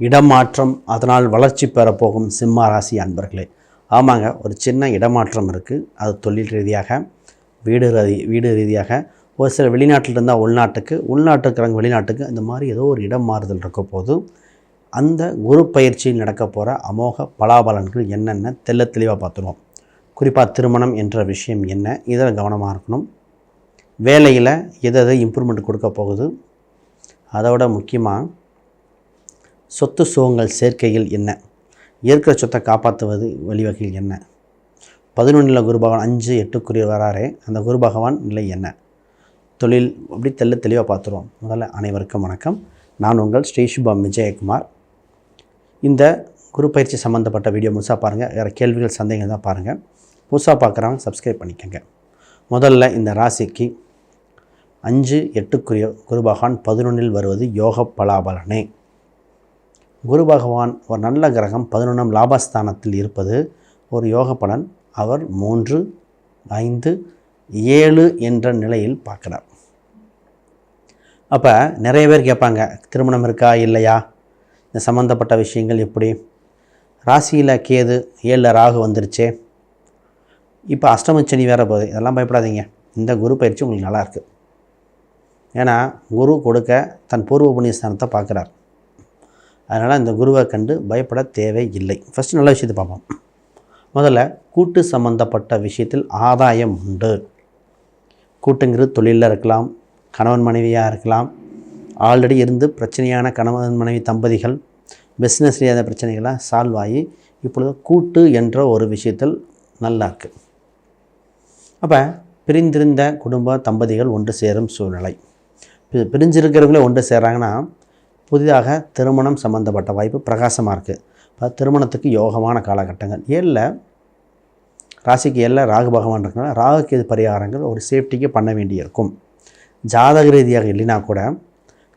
இடமாற்றம் அதனால் வளர்ச்சி பெறப்போகும் சிம்ம ராசி அன்பர்களே. ஆமாங்க ஒரு சின்ன இடமாற்றம் இருக்குது அது தொழில் ரீதியாக வீடு ரீதி வீடு ரீதியாக. ஒரு சில வெளிநாட்டில் இருந்தால் உள்நாட்டுக்கு உள்நாட்டுக்கு இருக்கிறவங்க வெளிநாட்டுக்கு இந்த மாதிரி ஏதோ ஒரு இடம் மாறுதல் இருக்க போது அந்த குரு பயிற்சியில் நடக்க போகிற அமோக பலாபலன்கள் என்னென்ன தெள்ள தெளிவாக பார்த்துருவோம். குறிப்பாக திருமணம் என்ற விஷயம் என்ன இதில் கவனமாக இருக்கணும். வேலையில் எதை எதை இம்ப்ரூவ்மெண்ட் கொடுக்க போகுது அதோட முக்கியமாக சொத்து சுகங்கள் சேர்க்கைகள் என்ன? இருக்கிற சொத்தை காப்பாற்றுவது வழிவகைகள் என்ன? பதினொன்றில் குரு பகவான் அஞ்சு எட்டுக்குரிய வராரே அந்த குரு பகவான் நிலை என்ன? தொழில் அப்படி தெள்ள தெளிவாக பார்த்துருவோம். முதல்ல அனைவருக்கும் வணக்கம். நான் உங்கள் ஸ்ரீ சுபம் விஜயகுமார். இந்த குரு பயிற்சி சம்மந்தப்பட்ட வீடியோ முழுசாக பாருங்கள் வேறு கேள்விகள் சந்தேகங்கள் தான் பாருங்கள் புதுசாக பார்க்குறவங்க சப்ஸ்கிரைப் பண்ணிக்கோங்க. முதல்ல இந்த ராசிக்கு அஞ்சு எட்டுக்குரிய குரு பகவான் பதினொன்றில் வருவது யோக பலாபலனே. குரு பகவான் ஒரு நல்ல கிரகம் பதினொன்றாம் லாபஸ்தானத்தில் இருப்பது ஒரு யோக பலன். அவர் மூன்று ஐந்து ஏழு என்ற நிலையில் பார்க்குறார். அப்போ நிறைய பேர் கேட்பாங்க திருமணம் இருக்கா இல்லையா? இந்த சம்மந்தப்பட்ட விஷயங்கள் எப்படி? ராசியில் கேது ஏழில் ராகு வந்துருச்சே. இப்போ அஷ்டமச்சனி வேறு போகுது. இதெல்லாம் பயப்படாதீங்க. இந்த குரு பயிற்சி உங்களுக்கு நல்லாயிருக்கு ஏன்னா குரு கொடுக்க தன் பூர்வ புண்ணியஸ்தானத்தை பார்க்குறார். அதனால் இந்த குருவை கண்டு பயப்பட தேவையில்லை. ஃபஸ்ட்டு நல்ல விஷயத்தை பார்ப்போம். முதல்ல கூட்டு சம்பந்தப்பட்ட விஷயத்தில் ஆதாயம் உண்டு. கூட்டுங்கிறது தொழிலில் இருக்கலாம் கணவன் மனைவியாக இருக்கலாம் ஆல்ரெடி இருந்து பிரச்சனையான கணவன் மனைவி தம்பதிகள் பிஸ்னஸ் ரீதியான பிரச்சனைகளாக சால்வ் ஆகி இப்பொழுது கூட்டு என்ற ஒரு விஷயத்தில் நல்லா இருக்குது அப்போ பிரிந்திருந்த குடும்ப தம்பதிகள் ஒன்று சேரும் சூழ்நிலை. பிரிஞ்சிருக்கிறவங்களே ஒன்று சேர்றாங்கன்னா புதிதாக திருமணம் சம்மந்தப்பட்ட வாய்ப்பு பிரகாசமாக இருக்குது இப்போ திருமணத்துக்கு யோகமான காலகட்டங்கள். ஏழில் ராசிக்கு ஏழில் ராகு பகவான் இருக்கனால ராகுக்கு இது பரிகாரங்கள் ஒரு சேஃப்டிக்கு பண்ண வேண்டியிருக்கும். ஜாதக ரீதியாக இல்லைனா கூட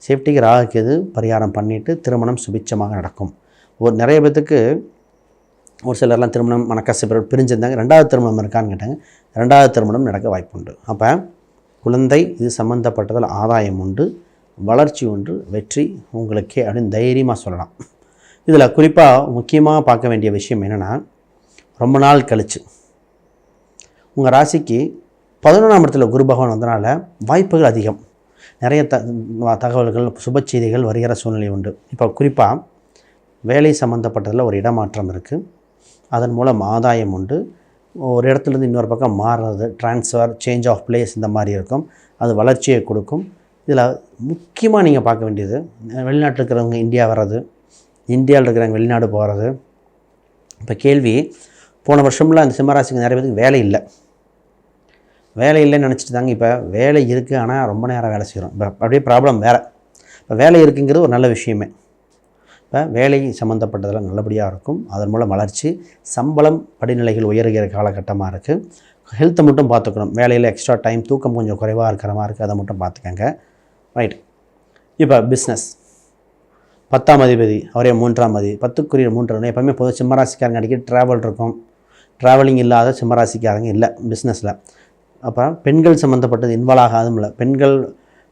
சேஃப்டிக்கு ராகுக்கு இது பரிகாரம் பண்ணிவிட்டு திருமணம் சுபிச்சமாக நடக்கும். ஒரு நிறைய பேத்துக்கு ஒரு சிலர்லாம் திருமணம் மனக்கசு பிரிஞ்சிருந்தாங்க. ரெண்டாவது திருமணம் இருக்கான்னு கேட்டாங்க. ரெண்டாவது திருமணம் நடக்க வாய்ப்புண்டு. அப்போ குழந்தை இது சம்மந்தப்பட்டதில் ஆதாயம் உண்டு. வளர்ச்சி ஒன்று வெற்றி உங்களுக்கே அப்படின்னு தைரியமாக சொல்லலாம். இதில் குறிப்பாக முக்கியமாக பார்க்க வேண்டிய விஷயம் என்னென்னா ரொம்ப நாள் கழிச்சு. உங்கள் ராசிக்கு பதினொன்றாம் இடத்துல குரு பகவான் வந்தனால வாய்ப்புகள் அதிகம். நிறைய த தகவல்கள் சுப செய்திகள் வருகிற சூழ்நிலை உண்டு. இப்போ குறிப்பாக வேலை சம்மந்தப்பட்டதில் ஒரு இடமாற்றம் இருக்குது அதன் மூலம் ஆதாயம் உண்டு. ஒரு இடத்துலேருந்து இன்னொரு பக்கம் மாறுறது ட்ரான்ஸ்ஃபர் சேஞ்ச் ஆஃப் பிளேஸ் இந்த மாதிரி இருக்கும். அது வளர்ச்சியை கொடுக்கும். இதில் முக்கியமாக நீங்கள் பார்க்க வேண்டியது வெளிநாட்டில் இருக்கிறவங்க இந்தியா வர்றது இந்தியாவில் இருக்கிறவங்க வெளிநாடு போகிறது. இப்போ கேள்வி போன வருஷம்லாம் அந்த சிம்மராசிக்கு நிறைய பேருக்கு வேலை இல்லை. வேலை இல்லைன்னு நினச்சிட்டு தாங்க இப்போ வேலை இருக்குது ஆனால் ரொம்ப நேரம் வேலை செய்கிறோம். இப்போ அப்படியே ப்ராப்ளம் வேறு. இப்போ வேலை இருக்குங்கிறது ஒரு நல்ல விஷயமே. இப்போ வேலை சம்மந்தப்பட்டதெல்லாம் நல்லபடியாக இருக்கும். அதன் மூலம் வளர்ச்சி சம்பளம் படிநிலைகள் உயர்கிற காலகட்டமாக இருக்குது. ஹெல்த்தை மட்டும் பார்த்துக்கணும். வேலையில் எக்ஸ்ட்ரா டைம் தூக்கம் கொஞ்சம் குறைவாக இருக்கிற மாதிரி இருக்குது அதை மட்டும் பார்த்துக்கங்க. ரைட் இப்போ பிஸ்னஸ் பத்தாம் அதிபதி அவரே மூன்றாம் அதிபதி பத்துக்குரிய மூன்றாம் எப்போவுமே பொது சிம்மராசிக்காரங்க அடிக்கடி ட்ராவல் இருக்கும். ட்ராவலிங் இல்லாத சிம்மராசிக்காரங்க இல்லை பிஸ்னஸில் அப்புறம் பெண்கள் சம்மந்தப்பட்டது இன்வால்வ் ஆகாதும் இல்லை. பெண்கள்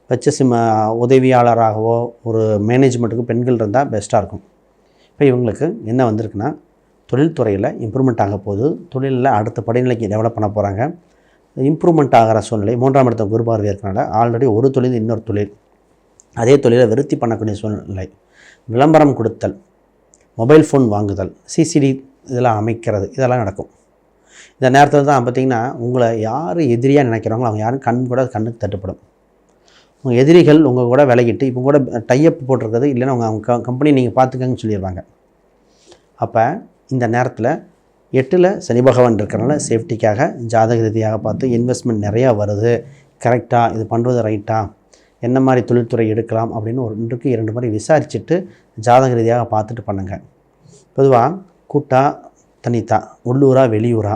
வச்ச சிம்ம உதவியாளராகவோ ஒரு மேனேஜ்மெண்ட்டுக்கு பெண்கள் இருந்தால் பெஸ்ட்டாக இருக்கும். இப்போ இவங்களுக்கு என்ன வந்திருக்குன்னா தொழில்துறையில் இம்ப்ரூவ்மெண்ட் ஆக போகுது. தொழிலில் அடுத்த படிநிலைக்கு டெவலப் பண்ண போகிறாங்க இம்ப்ரூவ்மெண்ட் ஆகிற சூழ்நிலை. மூன்றாம் இடத்த குரு பார்வை ஆல்ரெடி ஒரு தொழில் இன்னொரு தொழில். அதே தொழிலை விருத்தி பண்ணக்கூடிய சூழ்நிலை. விளம்பரம் கொடுத்தல் மொபைல் ஃபோன் வாங்குதல் சிசிடி இதெல்லாம் அமைக்கிறது இதெல்லாம் நடக்கும். இந்த நேரத்தில் தான் பார்த்திங்கன்னா உங்களை யார் எதிரியாக நினைக்கிறாங்களோ அவங்க யாரும் கண் கூட கண்ணுக்கு தட்டுப்படும். உங்கள் எதிரிகள் உங்கள் கூட விலகிட்டு இப்போ கூட டைஅப் போட்டிருக்கிறது இல்லைன்னா அவங்க அவங்க கம்பெனி நீங்கள் பார்த்துக்கங்கன்னு சொல்லிடுவாங்க. அப்போ இந்த நேரத்தில் எட்டில் சனி பகவான் இருக்கிறனால சேஃப்டிக்காக ஜாதக ரீதியாக பார்த்து இன்வெஸ்ட்மெண்ட் நிறையா வருது. கரெக்டாக இது பண்ணுறது ரைட்டாக என்ன மாதிரி தொழில்துறை எடுக்கலாம் அப்படின்னு ஒரு ஒன்றுக்கு இரண்டு முறை விசாரிச்சுட்டு ஜாதக ரீதியாக பார்த்துட்டு பண்ணுங்கள் பொதுவாக கூட்டா தனித்தா உள்ளூரா வெளியூரா?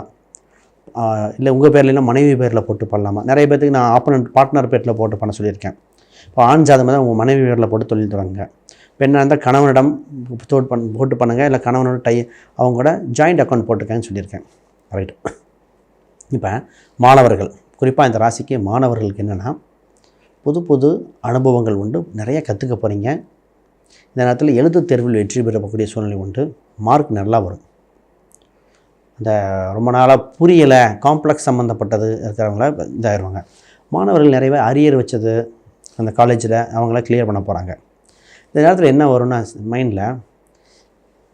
இல்லை உங்கள் பேர்லாம் மனைவி பேரில் போட்டு பண்ணலாமா? நிறைய பேர்த்துக்கு நான் ஆப்பனண்ட் பார்ட்னர் பேரில் போட்டு பண்ண சொல்லியிருக்கேன். இப்போ ஆண் ஜாதகம் தான் உங்கள் மனைவி பேரில் போட்டு தொழில் தொடங்குங்க. பெண்ணாக இருந்தால் கணவனிடம் தோட் பண் போட்டு பண்ணுங்கள் இல்லை கணவனோட டை அவங்க கூட ஜாயிண்ட் அக்கௌண்ட் போட்டிருக்கேன்னு சொல்லியிருக்கேன். ரைட்டு இப்போ மாணவர்கள் குறிப்பாக இந்த ராசிக்கு மாணவர்களுக்கு என்னென்னா புது புது அனுபவங்கள் உண்டு. நிறைய கற்றுக்க போகிறீங்க இந்த நேரத்தில் எழுத்து தேர்வில் வெற்றி பெறக்கூடிய சூழ்நிலை உண்டு. மார்க் நல்லா வரும். அந்த ரொம்ப நாளாக புரியலை காம்ப்ளெக்ஸ் சம்மந்தப்பட்டது இருக்கிறவங்கள இதாகிடுவாங்க மாணவர்கள் நிறைய அரியர் வச்சது அந்த காலேஜில் அவங்கள கிளியர் பண்ண போகிறாங்க இந்த நேரத்தில் என்ன வரும்னா மைண்டில்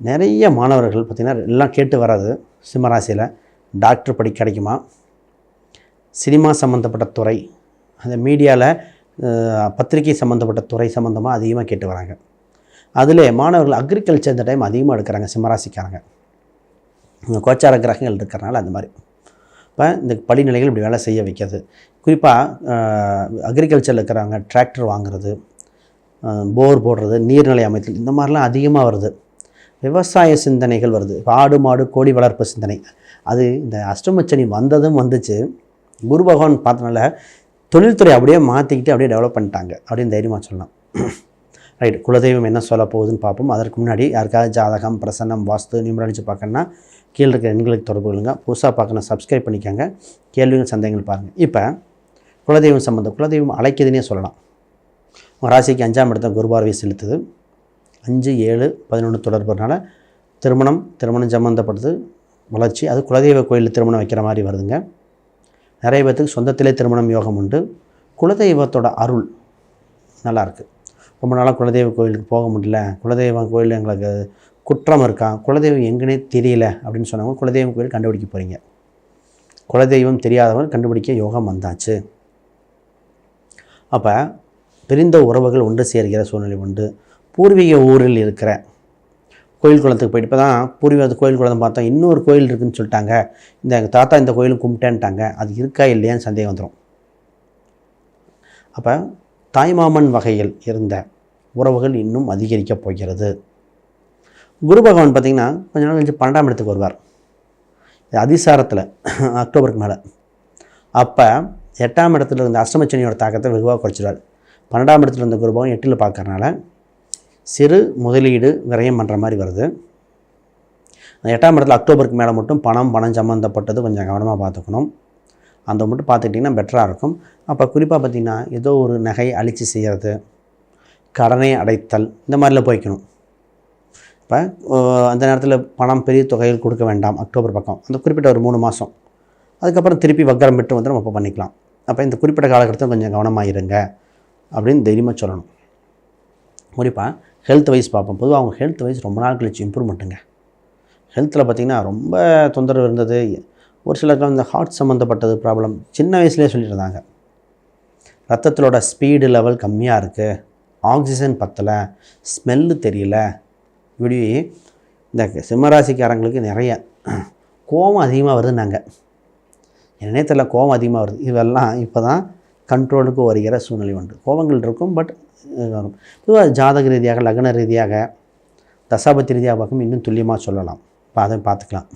நிறைய மாணவர்கள் பார்த்திங்கன்னா எல்லாம் கேட்டு வராது சிம்மராசியில் டாக்டர் படி கிடைக்குமா? சினிமா சம்மந்தப்பட்ட துறை அந்த மீடியாவில் பத்திரிகை சம்மந்தப்பட்ட துறை சம்மந்தமாக அதிகமாக கேட்டு வராங்க. அதில் மாணவர்கள் அக்ரிகல்ச்சர் இந்த டைம் அதிகமாக எடுக்கிறாங்க சிம்மராசிக்காரங்க கோச்சார கிரகங்கள் இருக்கிறனால அந்த மாதிரி. இப்போ இந்த படிநிலைகள் இப்படி வேலை செய்ய வைக்கிறது. குறிப்பாக அக்ரிகல்ச்சரில் இருக்கிறவங்க டிராக்டர் வாங்குறது போர் போடுறது நீர்நிலை அமைத்தல் இந்த மாதிரிலாம் அதிகமாக வருது. விவசாய சிந்தனைகள் வருது. ஆடு மாடு கோழி வளர்ப்பு சிந்தனை. அது இந்த அஷ்டமச்சனி வந்ததும் வந்துச்சு. குரு பகவான் பார்த்தனால தொழில்துறை அப்படியே மாற்றிக்கிட்டு அப்படியே டெவலப் பண்ணிட்டாங்க. அப்படின்னு தைரியமாக சொல்லலாம். ரைட் குலதெய்வம் என்ன சொல்ல போகுதுன்னு பார்ப்போம். அதற்கு முன்னாடி யாருக்காவது ஜாதகம் பிரசன்னம் வாஸ்து நிமிரணிச்சு பார்க்கணுன்னா கீழே இருக்கிற எண்களுக்கு தொடர்பு கொள்ளுங்க. புதுசாக பார்க்கணும் சப்ஸ்கிரைப் பண்ணிக்கோங்க. கேள்விகள் சந்தேகங்கள் பாருங்கள் இப்போ குலதெய்வம் சம்மந்தம் குலதெய்வம் அழைக்குதுன்னே சொல்லலாம். உங்கள் ராசிக்கு அஞ்சாம் இடத்த குருபார்வை செலுத்துது. அஞ்சு ஏழு பதினொன்று தொடர்புனால திருமணம் திருமணம் சம்மந்தப்பட்டது வளர்ச்சி அது குலதெய்வ கோயிலில் திருமணம் வைக்கிற மாதிரி வருதுங்க. நிறைய பேர்த்துக்கு சொந்தத்திலே திருமணம் யோகம் உண்டு. குலதெய்வத்தோட அருள் நல்லாயிருக்கு ரொம்ப நாளாக குலதெய்வ கோயிலுக்கு போக முடியல. குலதெய்வம் கோயில் எங்களுக்கு குற்றம் இருக்கா? குலதெய்வம் எங்கேனே தெரியல அப்படின்னு சொன்னவங்க குலதெய்வம் கோயில் கண்டுபிடிக்க போகிறீங்க குலதெய்வம் தெரியாதவங்க கண்டுபிடிக்க யோகம் வந்தாச்சு. அப்போ பிரிந்த உறவுகள் ஒன்று சேர்கிற சூழ்நிலை உண்டு. பூர்வீக ஊரில் இருக்கிற கோயில் குளத்துக்கு போயிட்டு இப்போ தான் பூர்வீக கோயில் குளம் பார்த்தா இன்னொரு கோயில் இருக்குதுன்னு சொல்லிட்டாங்க. இந்த எங்கள் தாத்தா இந்த கோயிலும் கும்பிட்டேன்ட்டாங்க. அது இருக்கா இல்லையான்னு சந்தேகம் வந்துடும் அப்போ தாய்மாமன் வகையில் இருந்த உறவுகள் இன்னும் அதிகரிக்கப் போகிறது. குரு பகவான் பார்த்திங்கன்னா கொஞ்ச நாள் கழிச்சு பன்னெண்டாம் இடத்துக்கு வருவார். இது அதிசாரத்தில் அக்டோபருக்கு மேலே. அப்போ எட்டாம் இடத்துல இருந்த அஷ்டமச்சனியோட தாக்கத்தை வெகுவாக குறைச்சிடுவார் பன்னெண்டாம் இடத்துல இருந்த குரு பகவான் எட்டில் பார்க்கறனால சிறு முதலீடு விரயம் பண்ணுற மாதிரி வருது. அந்த எட்டாம் இடத்துல அக்டோபருக்கு மேலே மட்டும் பணம் பணம் சம்மந்தப்பட்டது கொஞ்சம் கவனமாக பார்த்துக்கணும். அந்த மட்டும் பார்த்துக்கிட்டிங்கன்னா பெட்டராக இருக்கும். அப்போ குறிப்பாக பார்த்திங்கன்னா ஏதோ ஒரு நகை அழித்து செய்கிறது கடனை அடைத்தல் இந்த மாதிரிலாம் போய்க்கணும். இப்போ அந்த நேரத்தில் பணம் பெரிய தொகையில் கொடுக்க வேண்டாம் அக்டோபர் பக்கம். அந்த குறிப்பிட்ட ஒரு மூணு மாதம் அதுக்கப்புறம் திருப்பி வக்கரம் விட்டு வந்து நம்ம இப்போ பண்ணிக்கலாம். அப்போ இந்த குறிப்பிட்ட காலகட்டத்தில் கொஞ்சம் கவனமாக இருங்க. அப்படின்னு தைரியமாக சொல்லணும். குறிப்பாக ஹெல்த் வைஸ் பார்ப்போம். பொதுவாக அவங்க ஹெல்த் வைஸ் ரொம்ப நாள் கழிச்சு இம்ப்ரூவ்மெண்ட்டுங்க ஹெல்த்தில் பார்த்திங்கன்னா ரொம்ப தொந்தரவு இருந்தது. ஒரு சிலருக்கு இந்த ஹார்ட் சம்மந்தப்பட்டது ப்ராப்ளம் சின்ன வயசுலேயே சொல்லியிருந்தாங்க இருந்தாங்க. ரத்தத்திலோட ஸ்பீடு லெவல் கம்மியாக இருக்குது ஆக்சிஜன் பத்தலை. ஸ்மெல்லு தெரியல. இப்படி இந்த சிம்மராசிக்காரங்களுக்கு நிறைய கோபம் அதிகமாக வருதுன்னாங்க. என்னே தெரியல கோபம் அதிகமாக வருது. இதெல்லாம் இப்போ தான் கண்ட்ரோலுக்கு வருகிற சூழ்நிலை உண்டு. கோபங்கள் இருக்கும் பட் வரும். பொதுவாக ஜாதக ரீதியாக லக்ன ரீதியாக தசாபத்தி ரீதியாக பார்க்கும் இன்னும் துல்லியமாக சொல்லலாம். இப்போ அதை பார்த்துக்கலாம்.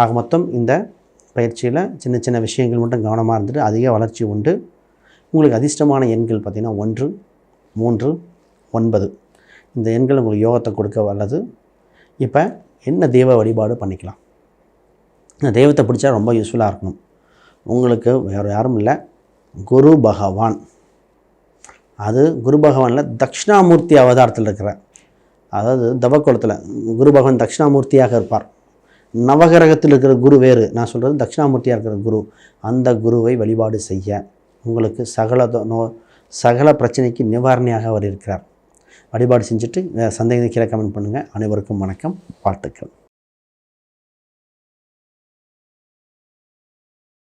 ஆக மொத்தம் இந்த பயிற்சியில் சின்ன சின்ன விஷயங்கள் மட்டும் கவனமாக இருந்துட்டு அதிக வளர்ச்சி உண்டு. உங்களுக்கு அதிர்ஷ்டமான எண்கள் பார்த்திங்கன்னா ஒன்று மூன்று ஒன்பது. இந்த எண்கள் உங்களுக்கு யோகத்தை கொடுக்க வல்லது. இப்போ என்ன தெய்வ வழிபாடு பண்ணிக்கலாம்? இந்த தெய்வத்தை பிடிச்சா ரொம்ப யூஸ்ஃபுல்லாக இருக்கணும். உங்களுக்கு வேறு யாரும் இல்லை. குரு பகவான். அது குரு பகவானில் தட்சிணாமூர்த்தி அவதாரத்தில் இருக்கிறார். அதாவது தவக்குளத்தில் குரு பகவான் தட்சிணாமூர்த்தியாக இருப்பார். நவகிரகத்தில் இருக்கிற குரு வேறு. நான் சொல்கிறது தட்சிணாமூர்த்தியாக இருக்கிற குரு. அந்த குருவை வழிபாடு செய்ய உங்களுக்கு சகல நோ சகல பிரச்சனைக்கு நிவாரணியாக அவர் இருக்கிறார். வழிபாடு செஞ்சுட்டு சந்தேகத்தை கீழே கமெண்ட் பண்ணுங்கள் அனைவருக்கும் வணக்கம். வாழ்த்துக்கள்.